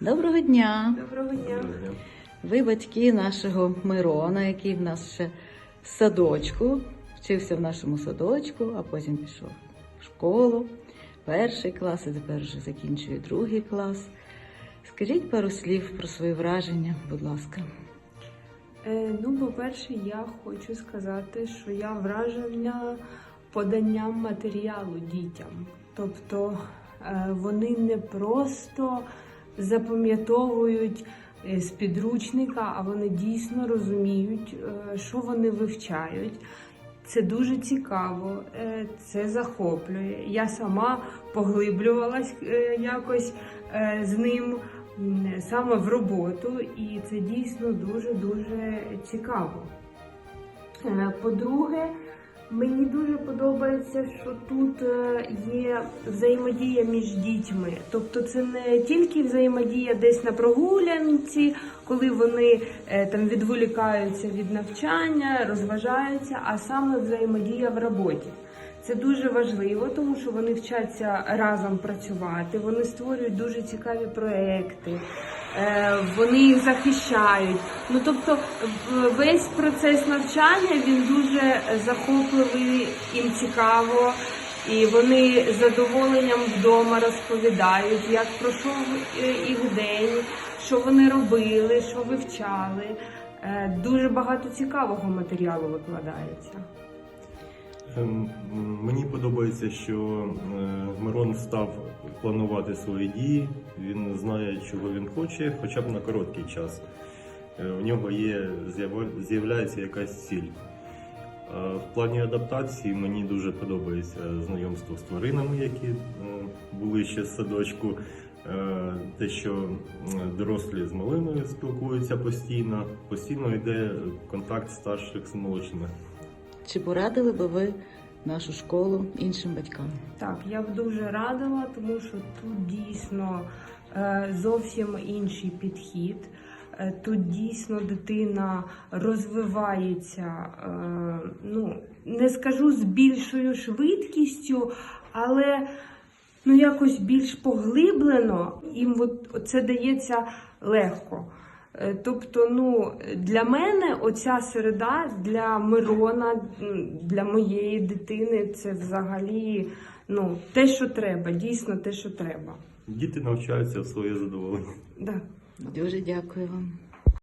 Доброго дня! Доброго дня. Ви батьки нашого Мирона, який в нас ще в садочку, вчився в нашому садочку, а потім пішов в школу, перший клас, і тепер вже закінчує другий клас. Скажіть пару слів про свої враження, будь ласка. Е, ну, по-перше, я хочу сказати, що я вражена поданням матеріалу дітям. Тобто е, вони не просто запам'ятовують е, з підручника, а вони дійсно розуміють, е, що вони вивчають. Це дуже цікаво, е, це захоплює. Я сама поглиблювалась якось з ним саме в роботу, і це дійсно дуже-дуже цікаво. По-друге, мені дуже подобається, що тут е, є взаємодія між дітьми. Тобто це не тільки взаємодія десь на прогулянці, коли вони е, там відволікаються від навчання, розважаються, а саме взаємодія в роботі. Це дуже важливо, тому що вони вчаться разом працювати, вони створюють дуже цікаві проекти, е, вони їх захищають. Ну тобто весь процес навчання він дуже захопливий, їм цікаво, і вони з задоволенням вдома розповідають, як пройшов е, їх день, що вони робили, що вивчали. Е, Дуже багато цікавого матеріалу викладається. Ем, Мені подобається, що е, Мирон став планувати свої дії. Він знає, чого він хоче, хоча б на короткий час. Е, У нього є з'являється якась ціль. В плані адаптації мені дуже подобається знайомство з тваринами, які е, були ще з садочку. Те, що дорослі з малими спілкуються постійно, постійно йде контакт старших з молодшими. Чи порадили би ви нашу школу іншим батькам? Так, я б дуже радила, тому що тут дійсно е, зовсім інший підхід. Е, Тут дійсно дитина розвивається, е, ну не скажу з більшою швидкістю, але ну якось більш поглиблено, їм от це дається легко. Е, Тобто, ну для мене оця середа для Мирона, для моєї дитини, це взагалі ну те, що треба, дійсно те, що треба. Діти навчаються в своє задоволення. Да. Дуже дякую вам.